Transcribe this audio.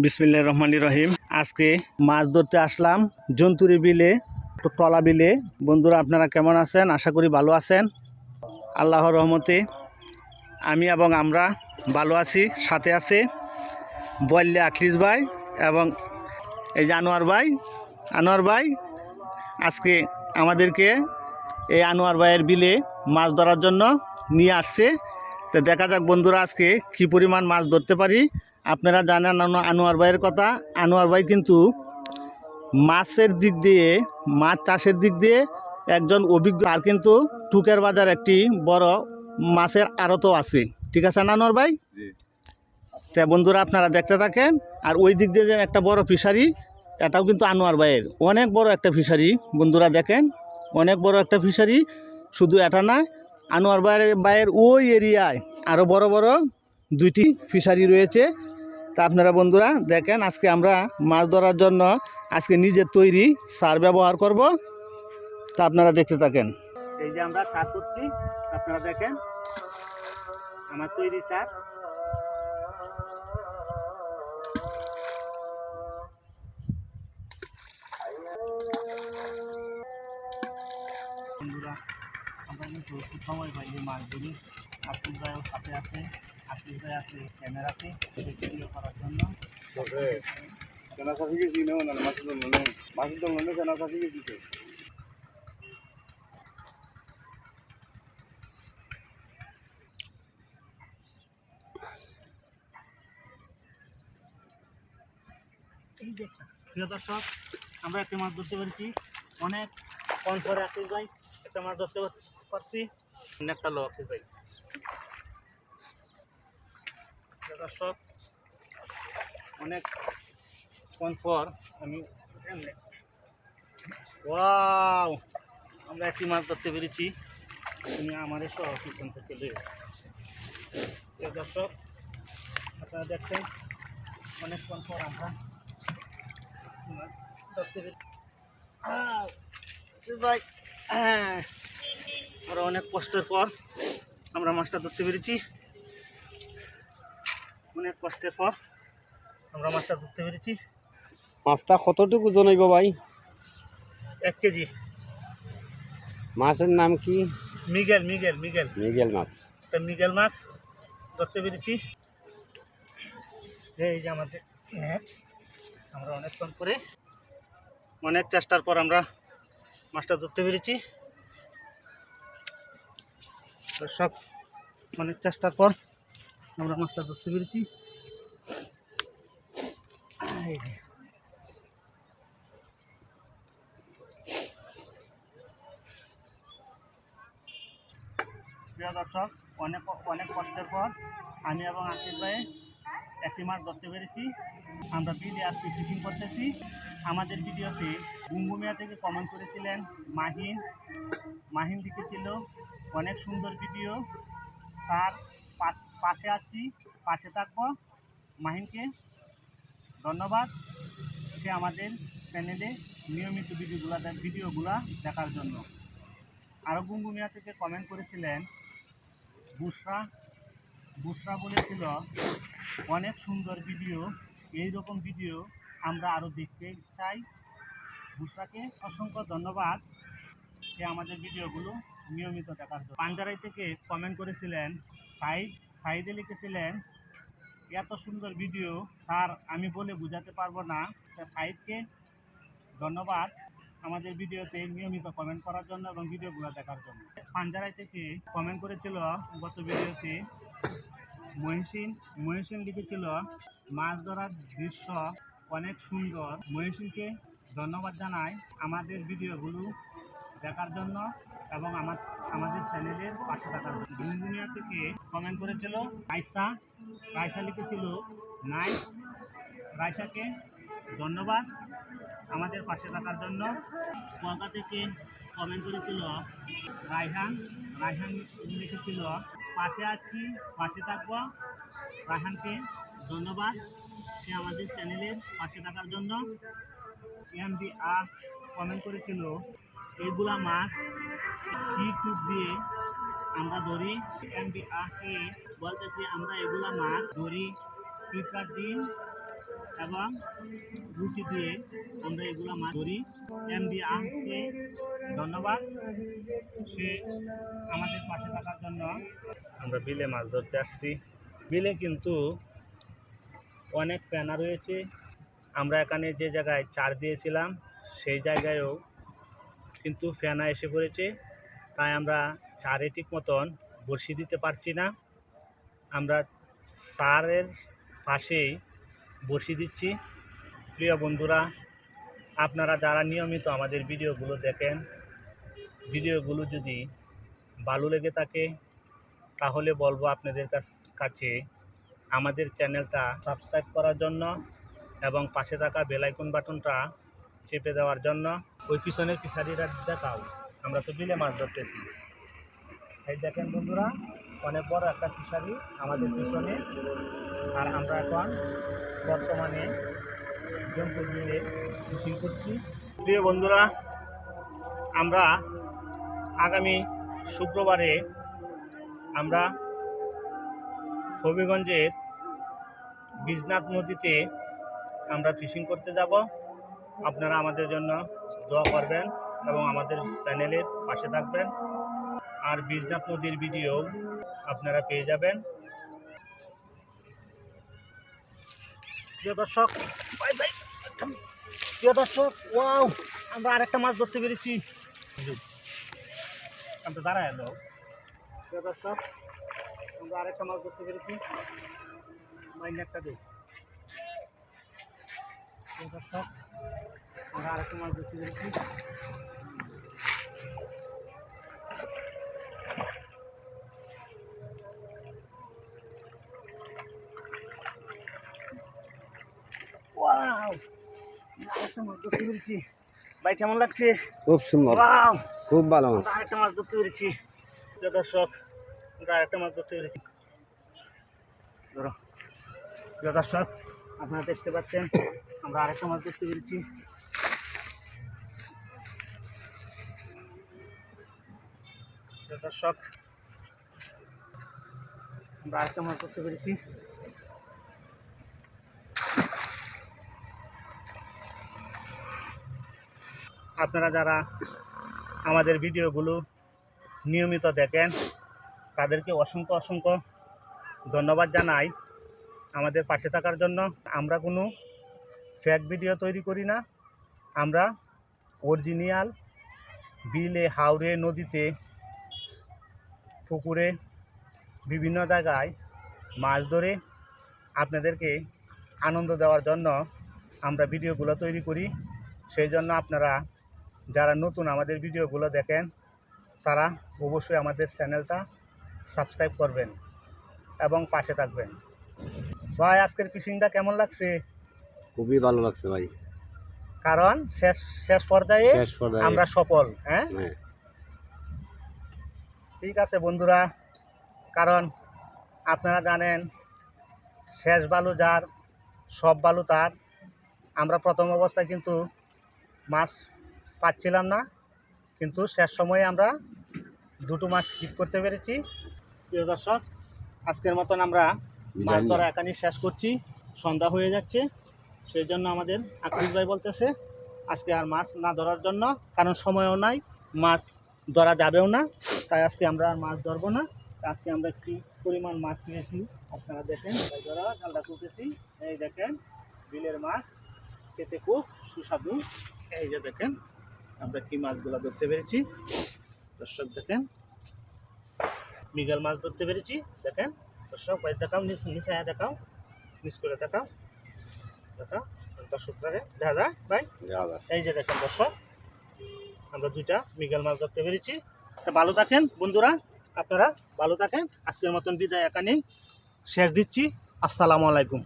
বিসমিল্লা রহমান রহিম। আজকে মাছ ধরতে আসলাম জন্তুরি বিলে টলা বিলে। বন্ধুরা, আপনারা কেমন আছেন? আশা করি ভালো আছেন। আল্লাহর রহমতে আমি এবং আমরা ভালো আছি, সাথে আছে বল্লে আখলিস ভাই এবং এই যে আনোয়ার ভাই। আনোয়ার ভাই, আজকে আমাদেরকে এই আনোয়ার ভাইয়ের বিলে মাছ ধরার জন্য নিয়ে আসছে। তো দেখা যাক বন্ধুরা, আজকে কী পরিমাণ মাছ ধরতে পারি। আপনারা জানেন আনো- আনোয়ার ভাইয়ের কথা। আনোয়ার ভাই কিন্তু মাছের দিক দিয়ে মাছ চাষের দিক দিয়ে একজন অভিজ্ঞ। আর কিন্তু টুকের বাজার একটি বড় মাছের আড়তও আছে। ঠিক আছে না আনোয়ার ভাই? তা বন্ধুরা আপনারা দেখতে থাকেন। আর ওই দিক দিয়ে যে একটা বড় ফিশারি এটাও কিন্তু আনোয়ার ভাইয়ের। অনেক বড় একটা ফিশারি বন্ধুরা দেখেন। অনেক বড় একটা ফিশারি শুধু এটা না আনোয়ার ভাইয়ের ভাইয়ের ওই এরিয়ায় আরও বড় বড় দুইটি ফিশারি রয়েছে। তা আপনারা বন্ধুরা দেখেন, আজকে আমরা মাছ ধরার জন্য আজকে নিজের তৈরি সার ব্যবহার করব। তা আপনারা দেখতে থাকেন। এই যে আমরা সার করছি, আপনারা দেখেন, আমার তৈরি সার। বন্ধুরা, আমরা কিন্তু সময় পাই এই মাছ ধরি। আফিস সাথে আছে আছে ক্যামেরাতে ভিডিও করার জন্য না গেছি তো প্রিয় দর্শক আমরা একটা মাছ ধরতে পেরেছি। অনেক কম পরে আফিস ভাই একটা মাছ ধরতে পারছি। অনেকটা লো আফিস ভাই প্রিয় দর্শক, অনেক কম পর আমি ওয়াও! আমরা একটি মাছ ধরতে পেরেছি। তুমি আমাদের সহ পিছন থেকে এসো। দর্শক, আপনারা দেখছেন অনেকক্ষণ পর আমরা ধরতে পেরেছি। ভাই হ্যাঁ আমরা অনেক কষ্টের পর আমরা মাছটা ধরতে পেরেছি। অনেক কষ্টের পর আমরা মাছটা ধরতে পেরেছি। মাছটা কতটুকু জনাইব ভাই? এক কেজি। মাছের নাম কি? মিগেল মিগেল মিগেল। মিগেল মাছ। তা মিগেল মাছ ধরতে পেরেছি। এই যে আমাদের নেট আমরা অনেকক্ষণ করে অনেক চেষ্টার পর আমরা মাছটা ধরতে পেরেছি। সব অনেক চেষ্টার পর আমরা মাছটা ধরতে পেরেছি। প্রিয় দর্শক, অনেক অনেক কষ্টের পর আমি এবং আশিস ভাই একটি মাছ ধরতে পেরেছি। আমরা বিলে আজকে ফিশিং করতেছি। আমাদের ভিডিওতে গুমগুমিয়া থেকে কমেন্ট করেছিলেন মাহিন। মাহিন লিখেছিল, অনেক সুন্দর ভিডিও স্যার পাশে আছি, পাশে থাকব। মাহিনকে ধন্যবাদ। সে আমাদের চ্যানেলে নিয়মিত ভিডিওগুলো ভিডিওগুলো দেখার জন্য। আরও গুমগুমিয়া থেকে কমেন্ট করেছিলেন বুসরা। বুসরা বলেছিল, অনেক সুন্দর ভিডিও এই রকম ভিডিও আমরা আরও দেখতে চাই। বুসরাকে অসংখ্য ধন্যবাদ। সে আমাদের ভিডিওগুলো নিয়মিত দেখার জন্য। পাঞ্জারাই থেকে কমেন্ট করেছিলেন, সাইদ সাইদে লিখেছিলেন, এত সুন্দর ভিডিও স্যার, আমি বলে বোঝাতে পারব না। তা সাইদকে ধন্যবাদ আমাদের ভিডিওতে নিয়মিত কমেন্ট করার জন্য এবং ভিডিওগুলো দেখার জন্য। পাঞ্জারাই থেকে কমেন্ট করেছিল গত ভিডিওতে মহিষিন মহিষিন লিখেছিল, মাছ ধরার দৃশ্য অনেক সুন্দর। মহিষিনকে ধন্যবাদ জানাই আমাদের ভিডিওগুলো দেখার জন্য। এবং আমার, আমাদের চ্যানেলের পাশে থাকার দুনিয়া থেকে কমেন্ট করেছিল রাইসা। রাইসা লিখেছিল, নাইস। রাইসাকে ধন্যবাদ আমাদের পাশে থাকার জন্য। কলকাতা থেকে কমেন্ট করেছিল রায়হান রায়হান লিখেছিল, পাশে আছি, পাশে থাকব। রায়হানকে ধন্যবাদ। সে আমাদের চ্যানেলের পাশে থাকার জন্য। এম বি আর কমেন্ট করেছিল এগুলা মাছ ইউটিউব দিয়ে আমরা ধরি? এম বি আরকে বলতেছি আমরা এগুলা মাছ ধরি ফ্লিপকার্ট দিন এবং রুটি দিয়ে আমরা এগুলো মাছ ধরি। এমডি আমকে ধন্যবাদ। সে আমাদের পাশে থাকার জন্য। আমরা বিলে মাছ ধরতে আসছি। বিলে কিন্তু অনেক প্যানা রয়েছে। আমরা এখানে যে জায়গায় চার দিয়েছিলাম, সেই জায়গায়ও কিন্তু ফেনা এসে পড়েছে। তাই আমরা চারে ঠিক মতন বসি দিতে পারছি না। আমরা চারের পাশেই বসি দিচ্ছি। প্রিয় বন্ধুরা, আপনারা যারা নিয়মিত আমাদের ভিডিওগুলো দেখেন, ভিডিওগুলো যদি ভালো লেগে থাকে, তাহলে বলব আপনাদের কাছে আমাদের চ্যানেলটা সাবস্ক্রাইব করার জন্য এবং পাশে থাকা বেলাইকন বাটনটা চেপে দেওয়ার জন্য। ওই পিছনের ফিশারিরা দেখাও। আমরা তো বিলে মাছ ধরতেছি। এই দেখেন বন্ধুরা, অনেক বড় একটা ফিশারি আমাদের পিছনে। আর আমরা এখন বর্তমানে জন্তু বিলে ফিশিং করছি। প্রিয় বন্ধুরা, আমরা আগামী শুক্রবারে আমরা হবিগঞ্জের বিজনাথ নদীতে আমরা ফিশিং করতে যাব। আপনারা আমাদের জন্য দোয়া করবেন এবং আমাদের চ্যানেলের পাশে থাকবেন। আর বিজনাথ নদীর ভিডিও আপনারা পেয়ে যাবেন। প্রিয় দর্শক প্রিয় দর্শক, ওয়াও, আমরা আরেকটা মাছ ধরতে পেরেছি। আমরা দাঁড়ায় এলো প্রিয় দর্শক, আমরা আরেকটা মাছ ধরতে পেরেছি। মাইন একটা দিই আমরা আরেকটা মাছ ধরতে পেরেছি ভাই কেমন লাগছে? খুব সুন্দর। খুব ভালো মাছ। আরেকটা মাছ ধরতে পেরেছি। দর্শক আরেকটা মাছ ধরতে পেরেছি। ধরো। দর্শক আপনারা দেখতে পাচ্ছেন, আমরা আরেকটা মাছ দেখতে পেরেছি। দর্শক, আমরা আরেকটা মাছ ধরতে পেরেছি। আপনারা যারা আমাদের ভিডিওগুলো নিয়মিত দেখেন, তাদেরকে অসংখ্য অসংখ্য ধন্যবাদ জানাই। আমাদের পাশে থাকার জন্য আমরা কোনো ফ্যাক ভিডিও তৈরি করি না। আমরা অরিজিনিয়াল বিলে হাওড়ে নদীতে, পুকুরে, বিভিন্ন জায়গায় মাছ ধরে আপনাদেরকে আনন্দ দেওয়ার জন্য আমরা ভিডিওগুলো তৈরি করি। সেই জন্য আপনারা যারা নতুন আমাদের ভিডিওগুলো দেখেন, তারা অবশ্যই আমাদের চ্যানেলটা সাবস্ক্রাইব করবেন এবং পাশে থাকবেন। ভাই আজকের ফিশিংটা কেমন লাগছে? খুবই ভালো লাগছে ভাই। কারণ শেষ শেষ পর্যায়ে আমরা সফল হ্যাঁ? হ্যাঁ। ঠিক আছে বন্ধুরা কারণ আপনারা জানেন শেষ বালু যার সব বালু তার। আমরা প্রথম অবস্থায় কিন্তু মাছ পাচ্ছিলাম না কিন্তু শেষ সময়ে আমরা দুটো মাস হিট করতে পেরেছি। প্রিয় দর্শক আজকের মতন আমরা মাছ ধরা এখানেই শেষ করছি সন্ধ্যা হয়ে যাচ্ছে সেই জন্য আমাদের আকরিস ভাই বলতেছে আজকে আর মাছ না ধরার জন্য কারণ সময়ও নাই মাছ ধরা যাবেও না তাই আজকে আমরা আর মাছ ধরবো না। আজকে আমরা একটি পরিমাণ মাছ নিয়েছি আপনারা দেখেন ধরা জালটা তুলতেছি এই দেখেন বিলের মাছ খেতে খুব সুস্বাদু। এই যে দেখেন আমরা কি মাছগুলো ধরতে পেরেছি দর্শক দেখেন মৃগেল মাছ ধরতে পেরেছি দেখেন। দর্শক ভাই দেখাও নিচ নিচে আয়া দেখাও মিস করে দেখাও দেখাও দর্শকটারে দেখা যায় ভাই? এই যে দেখেন দর্শক আমরা দুইটা মিগেল মাছ ধরতে পেরেছি। ভালো থাকেন বন্ধুরা আপনারা ভালো থাকেন। আজকের মতন বিদায় এখানেই শেষ দিচ্ছি। আসসালামু আলাইকুম।